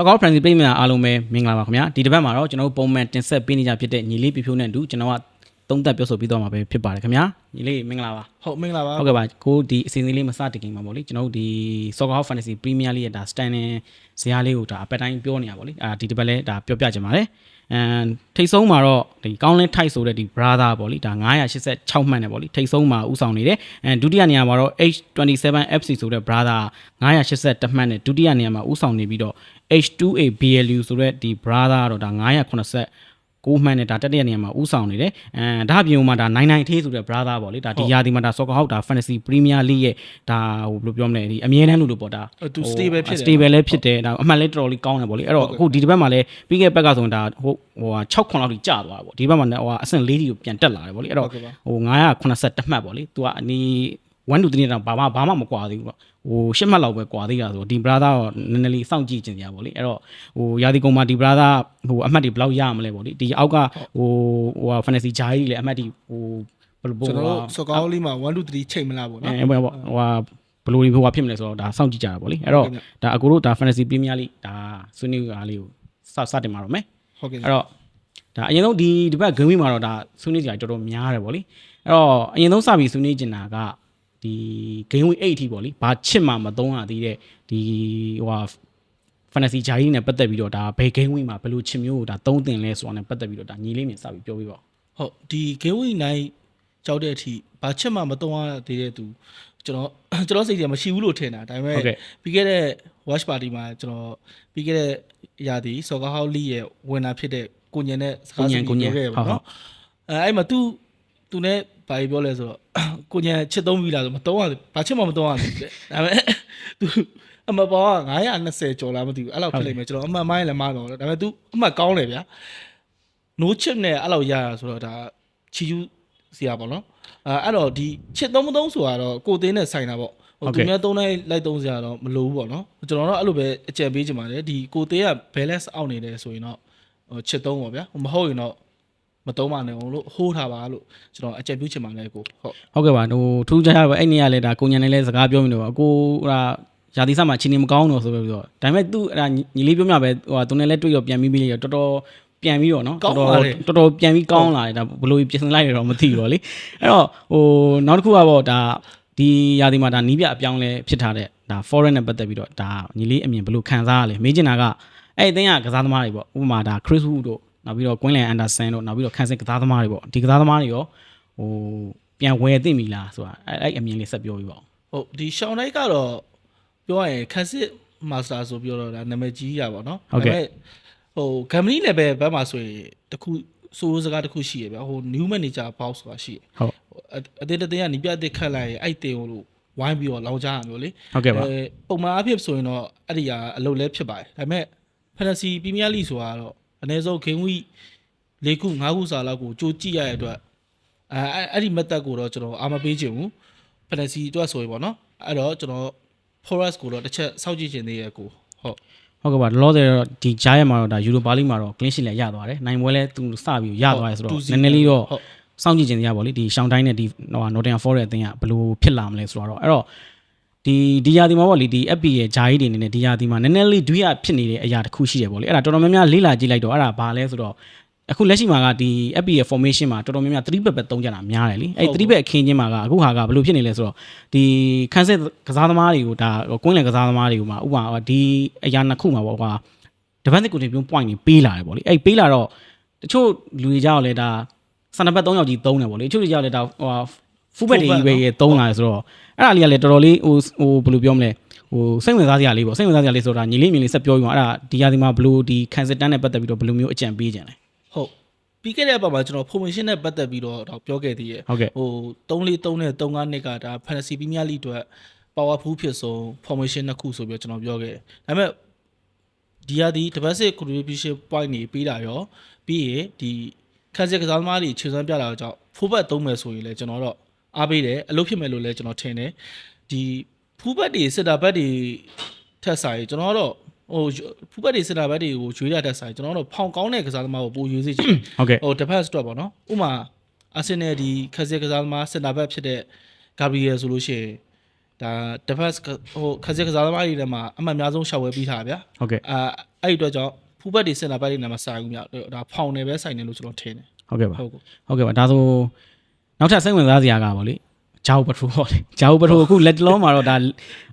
တကောက်ဖရန်စီပြည်များအားလုံးပဲမင်္ဂလာပါခင်ဗျာဒီတစ်ပတ်မှာတော့ကျွန်တော်တို့ပုံမှန်တင်ဆက်ပေးနေကြဖြစ်တဲ့ညီလေးပြဖြိုးနဲ့အတူကျွန်တော်က သုံးသက်ပြောဆိုပြီးတော့မှာပဲဖြစ်ပါတယ်ခင်ဗျာညီလေးမင်္ဂလာပါဟုတ်မင်္ဂလာပါဟုတ်ကဲ့ပါကိုဒီအစီအစဉ်လေးမစတင်ခင်မှာပေါ့လေကျွန်တော်တို့ဒီ Soccer House Fantasy Premier League ရဲ့ဒါ standing ဇာတ်လေးကိုဒါအပတ်တိုင်းပြောနေရပါလေအာဒီတစ်ပတ်လဲဒါပြောပြချင်ပါတယ်အမ်ထိတ်ဆုံးမှာတော့ဒီကောင်းလင်းထိုက်ဆိုတဲ့ဒီ brother ပေါ့လေဒါ986မှတ်နဲ့ပေါ့လေထိတ်ဆုံးမှာဥဆောင်နေတယ်အဲဒုတိယနေရာမှာတော့ H27 FC ဆိုတဲ့ brother 981မှတ်နဲ့ဒုတိယနေရာမှာဥဆောင်နေပြီးတော့ H2A BLU ဆိုတဲ့ဒီ brother ကတော့ဒါ980 ကိုမှန်နဲ့ဒါတက်တဲ့နေရာမှာဥဆောင်နေတယ်အဲဒါအပြင်မှာဒါ99ထေးဆိုတဲ့ brother ပေါ့လေဒါဒီယာဒီမှာဒါ soccer house ဒါ fantasy premier league ရဲ့ဒါဟိုဘယ်လိုပြောမလဲဒီအမြဲတမ်းလို့လို့ပေါ့ဒါအဲ့သူ stable ဖြစ်တယ် stable လည်းဖြစ်တယ်ဒါအမှန်လည်းတော်တော်လေးကောင်းတယ်ပေါ့လေအဲ့တော့အခုဒီတစ်ပတ်မှာလည်းပြီးခဲ့တဲ့ဘက်ကဆိုရင်ဒါဟိုဟို6ခွန်လောက်ထိကျသွားတာပေါ့ဒီဘက်မှာလည်းဟိုအဆင့်4တီကိုပြန်တက်လာတယ်ပေါ့လေအဲ့တော့ဟုတ်ကဲ့ပါဟို981မှတ်ပေါ့လေသူကအနီး1 to 3တော့ဘာမှဘာမှမကွာသေးဘူးပေါ့ ဟိုရှစ်မှတ်လောက်ပဲကွာသေးတာဆိုတော့ဒီ brother တော့နည်းနည်းလေးစောင့်ကြည့်ကြင်ကြပါလေအဲ့တော့ဟိုရာဒီကုံမှာဒီ brother ဟိုအမှတ်တွေဘယ်လောက်ရမလဲပေါ့လေဒီအောက်ကဟိုဟို fantasy ဂျာကြီးလေအမှတ်တွေဟိုဘယ်လိုကျွန်တော်တို့စကောင်းလေးမှာ1 2 3ချိန်မလားပေါ့နော်အဲဟိုဟိုဟိုဘယ်လိုဟိုဖြစ်မလဲဆိုတော့ဒါစောင့်ကြည့်ကြတာပေါ့လေအဲ့တော့ဟုတ်ကဲ့ဒါအကိုတို့ဒါ fantasy premier league ဒါဆွေးနွေးအားလေးကိုစစတင်မှာတော့မယ်ဟုတ်ကဲ့အဲ့တော့ဒါအရင်ဆုံးဒီဒီဘက် game week မှာတော့ဒါဆွေးနွေးကြတော်တော်များတယ်ဗောလေအဲ့တော့အရင်ဆုံးစပြီးဆွေးနွေးကျင်တာက ဒီ game week 8အထိဗောလေဘာချစ်မှမသုံးရသေးတဲ့ဒီဟိုဟာ fantasy ဂျာကြီးနဲ့ပတ်သက်ပြီးတော့ဒါဘယ် game week မှာဘယ်လိုချစ်မျိုးကိုဒါသုံးတင်လဲဆိုတာနဲ့ပတ်သက်ပြီးတော့ဒါညီလေးမြင်စပြီးပြောပြပါဦးဟုတ်ဒီ game week 9ကြောက်တဲ့အထိဘာချက်မှမတုံးရသေးတဲ့သူကျွန်တော်ကျွန်တော်စိတ်ထဲမရှိဘူးလို့ထင်တာဒါပေမဲ့ဟုတ်ကဲ့ပြီးခဲ့တဲ့ watch party မှာကျွန်တော်ပြီးခဲ့တဲ့ရာသီ soccer house league ရဲ့ဝင်တာဖြစ်တဲ့ကိုညံနဲ့စကားစကိုညံပြောခဲ့ရဟုတ်ဟုတ်ပါတော့အဲအဲ့မှာ तू သူနဲ့ဘာပြောလဲဆိုတော့ကိုညာချစ်သုံးပြီလားဆိုမသုံးရဘူးဘာချစ်မှမသုံးရဘူးဒါပေမဲ့ तू အမပေါ်က920ကျော်လားမသိဘူးအဲ့လောက်ဖြစ်လိမ့်မယ်ကျွန်တော်အမှန်မိုင်းလည်းမတော့ဒါပေမဲ့ तू အမှတ်ကောင်းတယ်ဗျာ no chip နဲ့အဲ့လောက်ရရဆိုတော့ဒါချီယူစရာပေါ့နော်အဲအဲ့တော့ဒီချစ်သုံးမသုံးဆိုတော့ကိုသေးနဲ့ဆိုင်တာပေါ့ဟိုသူများသုံးလိုက်လိုက်သုံးစရာတော့မလိုဘူးပေါ့နော်ကျွန်တော်တော့အဲ့လိုပဲအကြံပေးချင်ပါတယ်ဒီကိုသေးက balance out နေတယ်ဆိုရင်တော့ဟိုချစ်သုံးပေါ့ဗျာဟိုမဟုတ်ရင်တော့ မသုံးပါနဲ့အောင်လို့ဟိုးထားပါလို့ကျွန်တော်အကြံပြုချင်ပါတယ်ကိုဟုတ်ဟုတ်ကဲ့ပါဟိုထူးခြားခြားပဲအဲ့နေရလဲဒါကိုညံနေလဲစကားပြောမိလို့ပါကိုဟိုဟာရာသီစမှာချင်းနေမကောင်းတော့ဆိုပြီးတော့ဒါပေမဲ့သူအဲ့ဒါညီလေးပြောမြပဲဟိုဟာသူနဲ့လဲတွေ့တော့ပြန်ပြီးပြီးတော့တော်တော်ပြန်ပြီးတော့နော်တော်တော်တော်တော်ပြန်ပြီးကောင်းလာတယ်ဒါဘယ်လိုပြင်ဆင်လိုက်ရတော့မသိဘူးတော့လေအဲ့တော့ဟိုနောက်တစ်ခုကပေါ့ဒါဒီရာသီမှာဒါနီးပြအပြောင်းလဲဖြစ်ထားတဲ့ဒါ foreign နဲ့ပတ်သက်ပြီးတော့ဒါညီလေးအမြင်ဘယ်လိုခံစားရလဲမေးချင်တာကအဲ့အသင်းကကစားသမားတွေပေါ့ဥပမာဒါ Chris Wood တို့ နောက်ပြီးတော့ Quinlan Anderson တို့နောက်ပြီးတော့ခန်းစင်ကစားသမားတွေပေါ့ဒီကစားသမားတွေရောဟိုပြန်ဝယ်သိမိလားဆိုတာအဲ့အဲ့အမြင်လေးဆက်ပြောပြပါဦးဟုတ်ဒီရှောင်းလိုက်ကတော့ပြောရရင်ခက်စစ်မာစတာဆိုပြောတော့ဒါနာမည်ကြီးရပါတော့ဟုတ်ကဲ့ဟို company level ဘက်မှာဆိုရင်တခုစိုးစကားတခုရှိရဗျာဟို new manager boss ဆိုတာရှိရဟုတ်အတေတတေကနီးပြအစ်ခတ်လိုက်ရင်အဲ့တင်ကိုလို့ဝိုင်းပြီးတော့လောင်ကြရမျိုးလေဟုတ်ကဲ့ပါအဲပုံမှန်အဖြစ်ဆိုရင်တော့အဲ့ဒီဟာအလုပ်လဲဖြစ်ပါတယ်ဒါပေမဲ့ fantasy premier league ဆိုတာကတော့ အနည်းဆုံး game week ၄ခု၅ခုစာလောက်ကိုကြိုကြည့်ရတဲ့အတွက်အဲအဲ့အဲ့ဒီ method ကိုတော့ကျွန်တော်အာမပေးချင်ဘူး fantasy အတွက်ဆိုရင်ပေါ့နော်အဲ့တော့ကျွန်တော် forest ကိုတော့တစ်ချက်စောင့်ကြည့်ချင်သေးရဲ့ကိုဟုတ်ဟုတ်ကဲ့ပါလောဆယ်တော့ဒီဂျားရက်မှာတော့ဒါယူရိုပါလိမှာတော့ clean sheet လည်းရသွားတယ်နိုင်ပွဲလည်းသူစပြီးရသွားတယ်ဆိုတော့နည်းနည်းလေးတော့ဟုတ်စောင့်ကြည့်ခြင်းတရားပေါ့လေဒီရှောင်းတိုင်းနဲ့ဒီဟို Nottingham Forest အသင်းကဘယ်လိုဖြစ်လာမလဲဆိုတော့အဲ့တော့ ဒီဒီယာဒီမှာပေါ့လေဒီ FP ရဲ့ဂျာကြီးတွေအနေနဲ့ဒီယာဒီမှာနည်းနည်းလေးဒွိရဖြစ်နေတဲ့အရာတစ်ခုရှိတယ်ပေါ့လေအဲ့ဒါတော်တော်များများလေးလာကြည့်လိုက်တော့အဲ့ဒါဘာလဲဆိုတော့အခုလက်ရှိမှာကဒီ FP ရဲ့ formation မှာတော်တော်များများ3ဘက်ပဲသုံးကြတာများတယ်လीအဲ့3ဘက်အခင်းချင်းမှာကအခုဟာကဘယ်လိုဖြစ်နေလဲဆိုတော့ဒီခန်းစစ်ကစားသမားတွေကိုဒါကွင်းလယ်ကစားသမားတွေကိုမှာဥပမာဒီအရာနှစ်ခုမှာပေါ့ကွာ defensive contribution point တွေပေးလာတယ်ပေါ့လေအဲ့ပေးလာတော့တချို့လူတွေကြောက်လဲဒါစနဘက်3ယောက်ကြီးသုံးတယ်ပေါ့လေတချို့တွေကြောက်လဲဒါဟို ဖူဘက်တွေကြီးပဲသုံးလာတယ်ဆိုတော့အဲ့ဒါလေးကလည်းတော်တော်လေးဟိုဟိုဘယ်လိုပြောမလဲဟိုစိတ်ဝင်စားစရာလေးပေါ့စိတ်ဝင်စားစရာလေးဆိုတာညီလေးမြင်လေးဆက်ပြောပြီးမှအဲ့ဒါဒီဟာဒီမှာဘယ်လိုဒီ cancel တန်းနဲ့ပတ်သက်ပြီးတော့ဘယ်လိုမျိုးအကြံပေးကြတယ်ဟုတ်ပြီးခဲ့တဲ့အပတ်မှာကျွန်တော် formation နဲ့ပတ်သက်ပြီးတော့တော့ပြောခဲ့သေးရဲ့ဟုတ်ကဲ့ဟို343နဲ့35နှစ်ကဒါ fantasy premier league အတွက် powerful ဖြစ်ဆုံး formation နှစ်ခုဆိုပြီးတော့ကျွန်တော်ပြောခဲ့တယ်ဒါပေမဲ့ဒီဟာဒီ defensive contribution point နေပေးတာရောပြီးရင်ဒီခန်းစစ်ကစားသမားတွေခြေစွမ်းပြတာကြောင့် fullback သုံးမယ်ဆိုရင်လည်းကျွန်တော်တော့ အားပေးတယ်အလုပ်ဖြစ်မယ်လို့လည်းကျွန်တော်ထင်တယ်ဒီ fullback တွေ center back တွေထက်ဆိုင်ကျွန်တော်တော့ဟို fullback တွေ center back တွေကိုရွေးရတဲ့ဆိုင်ကျွန်တော်တို့ဖောင်ကောင်းတဲ့ကစားသမားကိုပိုရွေးစေချင်တယ်ဟုတ်ကဲ့ဟို defense အတွက်ပေါ့နော်ဥပမာအာဆင်နယ်ဒီခက်စစ်ကစားသမားစင်တာဘက်ဖြစ်တဲ့ Gabriel ဆိုလို့ရှိရင်ဒါ defense ကဟိုခက်စစ်ကစားသမားတွေထဲမှာအမှတ်အများဆုံးရှောက်ဝဲပြီးထားတာဗျာဟုတ်ကဲ့အာအဲ့ဒီအတွက်ကြောင့်ဖူးဘက်တွေစင်တာဘက်တွေနဲ့မဆိုင်ဘူးမြဒါဖောင်နေပဲဆိုင်နေလို့ကျွန်တော်ထင်တယ်ဟုတ်ကဲ့ပါဟုတ်ကောဟုတ်ကဲ့ပါဒါဆို နောက်ထပ်စိတ်ဝင်စားစရာကပါလေဂျာဝပထရိုပေါ့လေဂျာဝပထရိုအခုလက်တလုံးမှာတော့ဒါ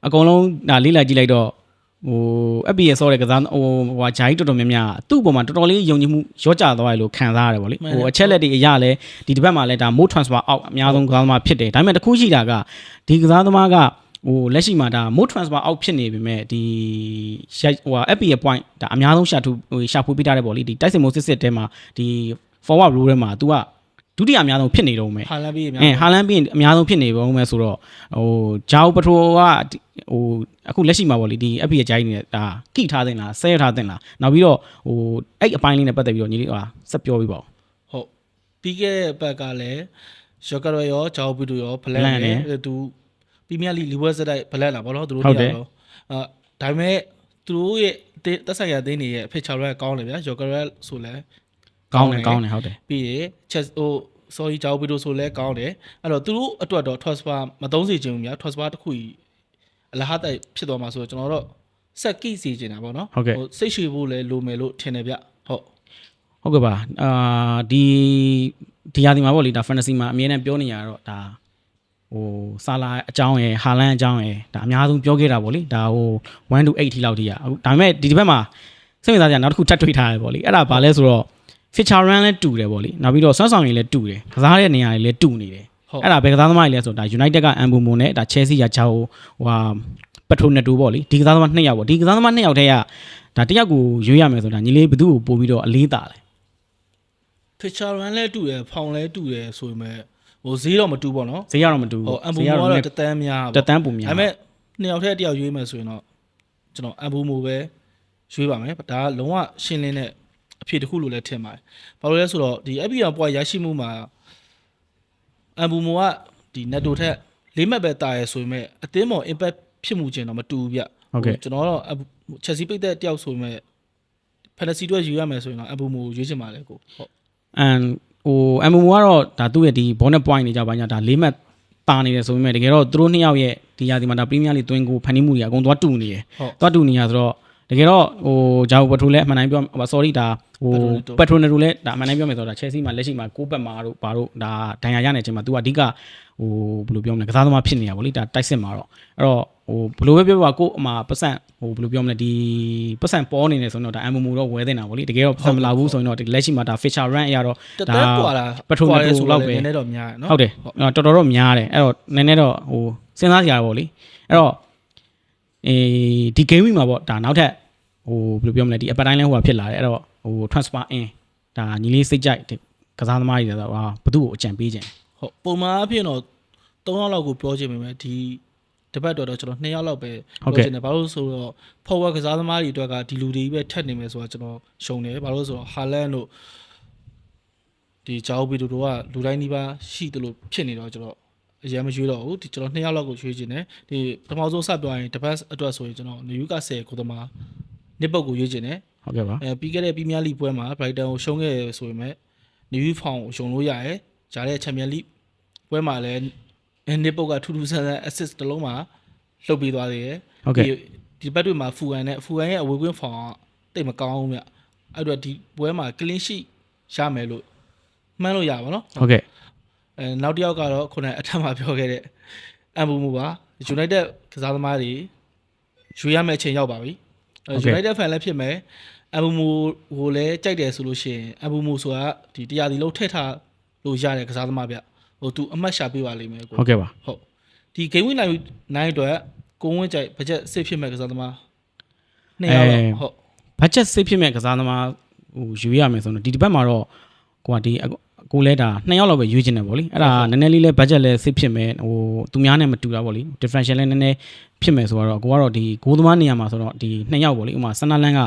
အကုန်လုံးဒါလေးလိုက်ကြည့်လိုက်တော့ဟို FPS ဆော့တဲ့ကစားဟိုဟိုဂျာကြီးတော်တော်များများသူ့အပေါ်မှာတော်တော်လေးယုံကြည်မှုရော့ကျသွားတယ်လို့ခံစားရတယ်ပေါ့လေဟိုအချက်လက်တွေအရလဲဒီတစ်ပတ်မှာလဲဒါ mode transfer out အများဆုံးကစားသမားဖြစ်တယ်ဒါပေမဲ့တစ်ခုရှိတာကဒီကစားသမားကဟိုလက်ရှိမှာဒါ mode transfer out ဖြစ်နေပြီမဲ့ဒီဟို FPS point ဒါအများဆုံးရှာထူဟိုရှာဖွေပေးထားတယ်ပေါ့လေဒီတိုက်စင်မိုးစစ်စစ်တဲမှာဒီ forward role ထဲမှာ तू က ဒုတိယအများဆုံးဖြစ်နေတော့မယ်ဟာလန်ပြီးအများအဲဟာလန်ပြီးရင်အများဆုံးဖြစ်နေပုံမယ်ဆိုတော့ဟိုဂျာအိုပထရိုကဒီဟိုအခုလက်ရှိမှာပေါ့လေဒီ FP ရဲ့ဂျိုင်းနေဒါကိထားတင်လားဆဲထားတင်လားနောက်ပြီးတော့ဟိုအဲ့အပိုင်းလေးနဲ့ပတ်သက်ပြီးတော့ညီလေးဟာဆက်ပြောပြီးပါဦးဟုတ်ပြီးခဲ့တဲ့ဘက်ကလည်းရော့ကရောရောဂျာအိုပီတိုရောဘလန် Blanc နဲ့နဲ့သူပီးမီးယားလိလီဝက်စတိုက်ဘလန်လာဘောနော်သူတို့ဟုတ်တယ်တရားတော့အာဒါပေမဲ့သူတို့ရဲ့တက်တက်ဆိုင်ရာသိန်းတွေရဲ့အဖေချာရကောင်းတယ်ဗျာရော့ကရောဆိုလဲ ကောင်းတယ်ကောင်းတယ်ဟုတ်တယ်ပြီးရချက်ဟို sorry ဂျာအိုပီတိုဆိုလဲကောင်းတယ်အဲ့တော့သူတို့အတွက်တော့ transfer မသုံးစေချင်ဘူးများ transfer တစ်ခုကြီးအလဟတ်တိုက်ဖြစ်သွားမှာဆိုတော့ကျွန်တော်တို့ဆက်ကိစီချင်တာပေါ့နော်ဟုတ်ကဲ့စိတ်ရှည်ဖို့လဲလိုမယ်လို့ထင်တယ်ဗျဟုတ်ဟုတ်ကဲ့ပါအာဒီဒီဟာဒီမှာပေါ့လေဒါ fantasy မှာအမြဲတမ်းပြောနေရတော့ဒါဟိုဆာလာအကြောင်းရယ်ဟာလန်အကြောင်းရယ်ဒါအများဆုံးပြောခဲ့တာပေါ့လေဒါဟို1 to 8ထိလောက်ထိရအခုဒါပေမဲ့ဒီတစ်ပတ်မှာစိတ်ဝင်စားစရာနောက်တစ်ခုထပ်တွေ့ထားတယ်ပေါ့လေအဲ့ဒါဘာလဲဆိုတော့ feature run လည်းတူတယ်ပေါ့လေနောက်ပြီးတော့စွမ်းဆောင်ရည်လည်းတူတယ်ကစားတဲ့နေရာတွေလည်းတူနေတယ်ဟုတ်အဲ့ဒါဘယ်ကစားသမားတွေလဲဆိုတော့ဒါ United က Ambumo နဲ့ဒါ Chelsea ကဂျာဟိုဟိုဟာ Petroneto ပေါ့လေဒီကစားသမားနှစ်ယောက်ပေါ့ဒီကစားသမားနှစ်ယောက်တည်းကဒါတစ်ယောက်ကိုရွေးရမယ်ဆိုတာညီလေးဘယ်သူ့ကိုပို့ပြီးတော့အလေးတာလဲ feature run လဲတူတယ်ဖောင်လဲတူတယ်ဆိုပေမဲ့ဟိုဈေးတော့မတူပေါ့နော်ဈေးရတော့မတူဟိုဘူးအမ်ဘူဈေးရမိုတော့ကတော့တတန်းများတပေါ့တန်းပုံများဒါပေမဲ့နှစ်ယောက်ထက်တစ်ယောက်ရွေးမယ်ဆိုရင်တော့ကျွန်တော်အမ်ဘူမိုပဲရွေးပါမယ်ဒါကလုံးဝရှင်းလင်းတဲ့အ ဖြစ်တစ်ခုလို့လည်းထင်ပါတယ်ဘာလို့လဲဆိုတော့ဒီ FPL ပွားရရှိမှုမှာအမ်ဘူမိုကဒီ netto ထက်လေးမှတ်ပဲတာရဲဆိုပေမဲ့အသင်းပေါ် impact ဖြစ်မှုချင်းတော့မတူဘူးဗျဟုတ်ကဲ့ကျွန်တော်ကတော့ Chelsea ပိတ်တဲ့တယောက်ဆိုပေမဲ့ fantasy အတွက်ယူရမယ်ဆိုရင်တော့အမ်ဘူမိုကိုရွေးချင်ပါတယ်ကိုဟုတ်အန်ဟို Ambumo ကတော့ဒါသူ့ရဲ့ဒီ bonus point တွေကြောင့်ဘာညာဒါလေးမှတ်တာနေတယ်ဆိုပေမဲ့တကယ်တော့သူတို့နှစ်ယောက်ရဲ့ဒီရာဒီမှာဒါ Premier League သွင်းကိုဖန်တီးမှုတွေအကုန်သွားတူနေတယ်ဟုတ်သွားတူနေရဆိုတော့ တကယ်တော့ဟိုဂျာဝပထရိုလည်းအမှန်တိုင်းပြောဟို sorry ဒါဟို Petroneto ပက်ထရိုနယ်တိုလည်းဒါအမှန်တိုင်းပြောမယ်ဆိုတော့ဒါ Chelsea မှာလက်ရှိမှာကိုးပတ်မှာတို့ဘာတို့ဒါဒဏ်ရာရနေတဲ့အချိန်မှာ तू ကအဓိကဟိုဘယ်လိုပြောမလဲကစားသမားဖြစ်နေရပါလိဒါတိုက်စစ်မှာတော့အဲ့တော့ဟိုဘယ်လိုပဲပြောပါကို့အမှာပတ်စံဟိုဘယ်လိုပြောမလဲဒီပတ်စံပေါ်နေနေဆိုတော့ဒါ MMO တော့ဝဲတင်တာဗောလေတကယ်တော့ပတ်စံမလာဘူးဆိုရင်တော့ဒီလက်ရှိမှာဒါ feature run အရတော့တတန်းကွာတာ Petroneto ဆိုလောက်တော့ပဲနည်းနည်းတော့များတယ်နော်ဟုတ်တယ်အဲ့တော့တော်တော်တော့များတယ်အဲ့တော့နည်းနည်းတော့ဟိုစဉ်းစားကြရပါဗောလေအဲ့တော့ အေးဒီ game week မှာပေါ့ဒါနောက်ထပ်ဟိုဘယ်လိုပြောမလဲဒီအပတ်တိုင်းလဲဟိုဟာဖြစ်လာတယ်အဲ့တော့ဟို transfer in ဒါညီလေးစိတ်ကြိုက်တဲ့ကစားသမားတွေဆိုတော့ဟာဘသူ့ကိုအကြံပေးခြင်းဟုတ်ပုံမှန်အဖြစ်တော့3ယောက်လောက်ကိုပြောချင်ပေမဲ့ဒီတစ်ပတ်တော့တော့ကျွန်တော်2ယောက်လောက်ပဲပြောချင်တယ်ဘာလို့ဆိုတော့ forward ကစားသမားတွေအတွက်ကဒီလူတွေပဲထက်နေမယ်ဆိုတော့ကျွန်တော်ရှုံတယ်ဘာလို့ဆိုတော့ Haaland တို့ဒီဂျာအိုဘီတို့တို့ကလူတိုင်းဒီပါရှိတယ်လို့ဖြစ်နေတော့ကျွန်တော် အရင်မရွေးတော့ဘူးဒီကျွန်တော်2ယောက်လောက်ကိုရွေးချင်တယ်ဒီပထမဆုံးစပြောရင်တစ်ပတ်အတွက်ဆိုရင်ကျွန်တော်နယူကာဆယ်ကိုသမားနစ်ပုတ်ကိုရွေးချင်တယ်ဟုတ်ကဲ့ပါအဲပြီးခဲ့တဲ့ပီးမီးယားလိပွဲမှာ Brighton ကိုရှုံးခဲ့ရဆိုပေမဲ့ New Found ကိုရှုံလို့ရရဲ။ဂျားတဲ့ Champions League ပွဲမှာလည်းနစ်ပုတ်ကထူးထူးဆန်းဆန်း assist တစ်လုံးမှာလှုပ်ပေးသွားသေးတယ်ဟုတ်ကဲ့ဒီဒီဘက်တွေမှာဖူကန်နဲ့ဖူကန်ရဲ့အဝေးကွင်းဖောင်ကတိတ်မကောင်းဘူးမြ။အဲ့တော့ဒီပွဲမှာ clean sheet ရမယ်လို့မှန်းလို့ရပါတော့ဟုတ်ကဲ့။ အဲနောက်တစ်ယောက်ကတော့ခုနကအထက်မှာပြောခဲ့တဲ့အမ်ဘူမူပါ United ကစားသမားတွေရွေးရမယ့်အချိန်ရောက်ပါပြီ။ဟုတ်ကဲ့ United fan လည်းဖြစ်မယ်။အမ်ဘူမူကိုလည်းကြိုက်တယ်ဆိုလို့ရှိရင်အမ်ဘူမူဆိုတာဒီတရားဒီလုံးထည့်ထားလို့ရတဲ့ကစားသမားဗျ။ဟိုသူအမှတ်ရှာပေးပါလိမ့်မယ်ကိုဟုတ်ကဲ့ပါဟုတ်ဒီ game win နိုင်နိုင်အတွက်ကိုဝင်းကြိုက်ဘတ်ဂျက်စစ်ဖြစ်မဲ့ကစားသမားနှစ်ယောက်တော့ဟုတ်ဘတ်ဂျက်စိတ်ဖြစ်မဲ့ကစားသမားဟိုယူရမယ်ဆိုတော့ဒီတစ်ပတ်မှာတော့ကိုကဒီအ ကိုလဲဒါနှစ်ယောက်လောက်ပဲယူချင်တယ်ဗောလေအဲ့ဒါနည်းနည်းလေးလဲဘတ်ဂျက်လဲစိတ်ဖြစ်မဲ့ဟိုသူများနဲ့မတူတာဗောလေ differential လဲနည်းနည်းဖြစ်မယ်ဆိုတော့ကိုကတော့ဒီဂိုးသမားနေရာမှာဆိုတော့ဒီနှစ်ယောက်ဗောလေဥပမာဆန်နာလန်က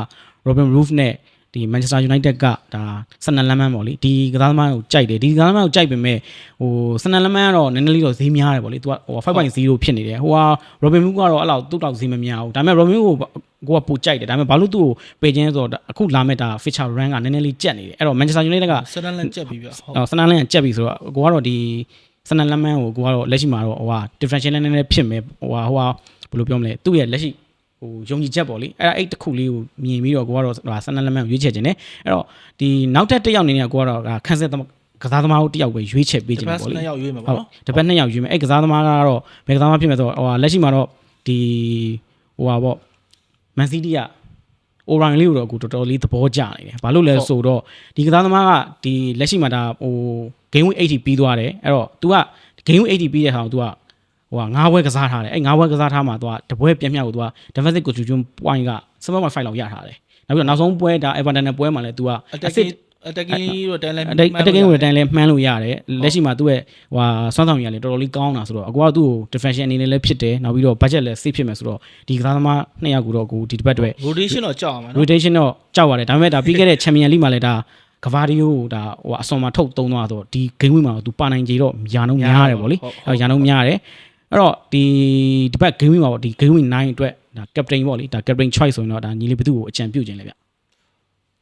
Robin Roof နဲ့ဒီ Manchester United ကဒါဆန်နလန်မန်ဗောလေဒီကစားသမားကိုကြိုက်တယ်ဒီကစားသမားကိုကြိုက်ပေမဲ့ဟိုဆန်နလန်မန်ကတော့နည်းနည်းလေးတော့ဈေးများတယ်ဗောလေသူကဟို5.0ဖြစ်နေတယ်ဟိုဟာ Robin Roof ကတော့အဲ့လောက်တုတ်တောက်ဈေးမများဘူးဒါပေမဲ့ Robin Roof ကို ကိုကပိုကြိုက်တယ်ဒါပေမဲ့ဘာလို့သူ့ကိုပေချင်းဆိုတော့အခုလာမဲ့ဒါ feature run ကနည်းနည်းလေးကြက်နေတယ်အဲ့တော့ Manchester United ကဆန်နလန်ကြက်ပြီးပြဟုတ်အော်ဆန်နလန်ကကြက်ပြီဆိုတော့ကိုကတော့ဒီဆန်နလန်မန်ကိုကိုကတော့လက်ရှိမှာတော့ဟိုဟာ differential နည်းနည်းဖြစ်မယ်ဟိုဟာဟိုဟာဘယ်လိုပြောမလဲသူ့ရဲ့လက်ရှိဟဟိုယုံကြည်ချက်ပေါ့လေအဲ့ဒါအဲ့တစ်ခုလေးကိုမြင်ပြီးတော့ကိုကတော့ဟာဆန်နလက်မန်ရွေးချယ်ခြင်းနဲ့အဲ့တော့ဒီနောက်ထပ်တစ်ယောက်အနေနဲ့ကိုကတော့ခန်းဆက်ကစားသမားတို့တစ်ယောက်ပဲရွေးချယ်ပေးဒီခြင်းဘက်ပေါ့လေနှစ်ယောက်ရွေးမှာဟုပေါ့တ်နော်တစ်ပတ်နှစ်ယောက်ယူမယ်အဲ့ကစားသမားကတော့ဘယ်ကစားသမားဖြစ်မယ်ဆိုတော့ဟိုဟာလက်ရှိမှာတော့ဒီဟိုဟာပေါ့ မန်စီးတီးကအိုရိုင်လေးကိုတော့အခုတော်တော်လေးသဘောကျနေတယ်ဘာလို့လဲဆိုတော့ဒီကစားသမားကဒီလက်ရှိမှာဒါဟို game week 80ပြီးသွားတယ်အဲ့တော့ तू က game week 80ပြီးတဲ့ဟာကို तू ကဟိုဟာငါးဘွဲကစားထားတယ်အဲ့ငါးဘွဲကစားထားမှာ तू ကတပွဲပြင်းမြောက်ကို तू က defensive contribution point က7.5လောက်ရထားတယ်နောက်ပြီးတော့နောက်ဆုံးပွဲဒါ Everton နဲ့ပွဲမှာလည်း तू က attacking attacking တော့ တန်းလဲအတက်အတက်ကင်းဝယ်တိုင်းလဲမှန်းလို့ရတယ်လက်ရှိမှာသူ့ရဲ့ဟိုစွမ်းဆောင်ရည်ကလည်းတော်တော်လေးကောင်းတာဆိုတော့အကွာသူ့ကို defension အနေနဲ့လည်းဖြစ်တယ်နောက်ပြီးတော့ budget လည်း safe ဖြစ်မယ်ဆိုတော့ဒီကစားသမားနှစ်ယောက်ကိုတော့ကိုဒီတစ်ပတ်အတွက် rotation တော့ကြောက်အောင်နော် rotation တော့ကြောက်ရတယ်ဒါပေမဲ့ဒါပြီးခဲ့တဲ့ champion league မှာလည်းဒါကဘာဒီယိုဒါဟိုအစွန်မှာထုတ်သုံးသွားတော့ဒီ game week မှာတော့သူပါနိုင်ကြတော့ယာနှုံးများတယ်ဗောလေအဲယာနှုံးများတယ်အဲ့တော့ဒီဒီဘက် game week မှာပေါ့ဒီ game week 9အတွက်ဒါ captain ပေါ့လေဒါ captain choice ဆိုရင်တော့ဒါညီလေးဘသူ့ကိုအကြံပြုခြင်းလေဗျ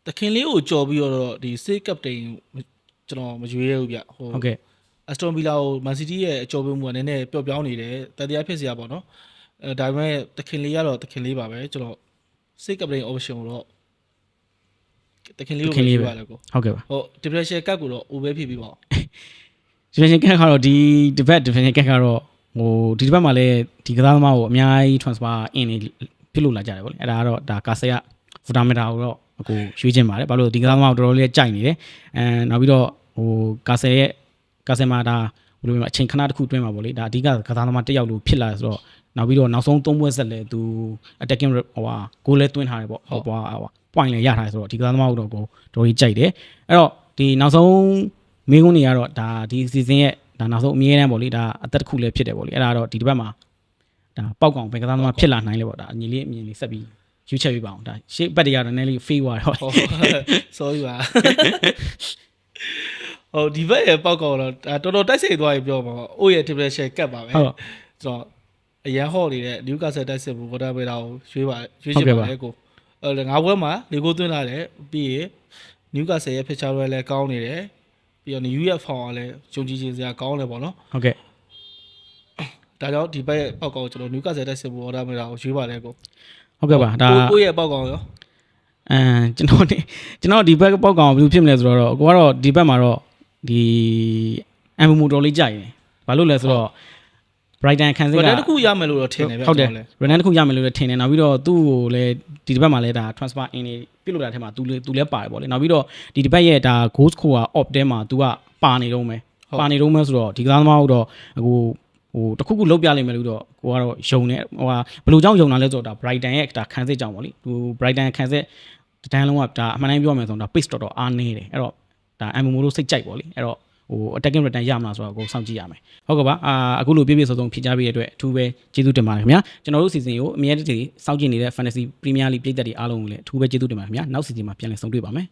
တခင်လေးကိုကြော်ပြီးတော့ဒီ save captain ကျွန်တော်မရွေးရဘူးဗျဟိုဟုတ်ကဲ့ Aston Villa ကို Man City ရဲ့အကြော်ပေးမှုကနည်းနည်းပျော့ပြောင်းနေတယ်တတရားဖြစ်စရာပေါ့နော်အဲဒါပေမဲ့တခင်လေးကတော့တခင်လေးပါပဲကျွန်တော် save captain option ကိုတော့တခင်လေးကိုပဲရွေးပါလေကိုဟုတ်ကဲ့ပါဟို differential cut ကိုတော့ over ဖြစ်ပြီးပါဦး defension cat ကတော့ဒီဒီဘက် defension cat ကတော့ဟိုဒီဒီဘက်မှာလည်းဒီကစားသမားကိုအများကြီး transfer in နေပြုတ်လို့လာကြတယ်ဗောလေအဲ့ဒါကတော့ဒါကာဆေက fundamental ကိုတော့ အခုရွေးချင်ပါတယ်ဘာလို့လဲဒီကစားသမားကိုတော်တော်လေးကြိုက်နေတယ်အဲနောက်ပြီးတော့ဟိုကာဆေရဲ့ကာဆေမှာဒါဘယ်လိုပြောမလဲအချိန်ခဏတစ်ခုတွင်းမှာဗောလေဒါအဓိကကစားသမားတစ်ယောက်လို့ဖြစ်လာဆိုတော့နောက်ပြီးတော့နောက်ဆုံးသုံးပွဲဆက်လဲသူ attacking ဟိုဟာ goal လဲတွင်းထားတယ်ပေါ့ဟိုပွားဟို point လဲရထားတယ်ဆိုတော့ဒီကစားသမားကိုတော့ကိုတော်ကြီးကြိုက်တယ်အဲ့တော့ဒီနောက်ဆုံးမင်းကုန်းတွေကတော့ဒါဒီ season ရဲ့ဒါနောက်ဆုံးအမြဲတမ်းပေါ့လေဒါအသက်တစ်ခုလည်းဖြစ်တယ်ပေါ့လေအဲ့ဒါတော့ဒီတစ်ပတ်မှာဒါပောက်ကောင်ဘယ်ကစားသမားဖြစ်လာနိုင်လဲပေါ့ဒါအညီလေးအမြင်လေးဆက်ပြီး ရွေးချက်ပေးပါအောင်ဒါရှေ့ဘက်တွေကတော့နည်းလေး fade သွားတော့ဟော sorry ပါဟိုဒီဘက်ရဲ့ပောက်ကောတော့ဒါတော်တော်တိုက်စိတ်သွားပြီပြောမှာပေါ့အိုးရဲ့ differential cut ပါပဲဟုတ်ဆိုတော့အရန်ဟော့နေတဲ့ Newcastle တိုက်စစ်ဘူး water ဘေတာကိုရွှေ့ပါရွှေ့ချင်ပါလေကိုအဲငါးဘွဲမှာလေကိုသွင်းလာတယ်ပြီးရင် Newcastle ရဲ့ picture တွေလည်းကောင်းနေတယ်ပြီးတော့ New York Found ကလည်းယုံကြည်ခြင်းစရာကောင်းတယ်ပေါ့နော်ဟုတ်ကဲ့ဒါကြောင့်ဒီဘက်ရဲ့ပောက်ကောကိုကျွန်တော် Newcastle တိုက်စစ်ဘူး water ဘေတာကိုရွှေ့ပါလေကို ဟုတ်ကဲ့ပါဒါကိုယ့်ရဲ့ပောက်ကောရောအမ်ကျွန်တော်နေကျွန်တော်ဒီဘက်ပောက်ကောင်ဘယ်လိုဖြစ်မလဲဆိုတော့ကိုကတော့ဒီဘက်မှာတော့ဒီအမ်ဘူမူတော်လေးကြိုက်တယ်ဘာလို့လဲဆိုတော့ Brighton ခံစစ်ဘကယ်တစ်ခုရမယ်လို့တော့ထင်တယ်ဗျဟုတ်တယ်ကျွန်တော်လည်းရန်တစ်ခုရမယ်လို့လည်းထင်တယ်နောက်ပြီးတော့သူ့ကိုလည်းဒီတစ်ပတ်မှာလည်းဒါ transfer in နေပြုတ်လို့တာထဲမှာသူလည်းသူလည်းပါတယ်ပေါ့လေနောက်ပြီးတော့ဒီတစ်ပတ်ရဲ့ဒါ goal score off တဲမှာ तू ကပါနေတော့မယ်ပါနေတော့မယ်ဆိုတော့ဒီကစားသမားတို့တော့အခု ဟိုတခုခုလောက်ပြလိမ့်မယ်လို့တော့ကိုကတော့ယုံနေဟိုဟာဘယ်လိုကြောင့်ယုံတာလဲဆိုတော့ဒါ Brighton ရဲ့ဒါခံစစ်ကြောင့်ပေါ့လေသူ Brighton ခံစစ်တန်းလုံးကဒါအမှန်တိုင်းပြောမယ်ဆိုတော့ဒါ pace တော်တော်အားနေတယ်အဲ့တော့ဒါ MMO လို့စိတ်ကြိုက်ပေါ့လေအဲ့တော့ဟို attacking return ရမလားဆိုတော့ကိုစောင့်ကြည့်ရမယ်ဟုတ်ကဲ့ပါအာအခုလိုပြည့်ပြည့်စုံစုံဖြည့်ချပေးရတဲ့အတွက်အထူးပဲကျေးဇူးတင်ပါတယ်ခင်ဗျာကျွန်တော်တို့ season ကိုအမြဲတည်းစောင့်ကြည့်နေတဲ့ Fantasy Premier League ပြည်သက်တွေအားလုံးကိုလည်းအထူးပဲကျေးဇူးတင်ပါတယ်ခင်ဗျာနောက် season မှာပြန်လည်ဆုံတွေ့ပါမယ်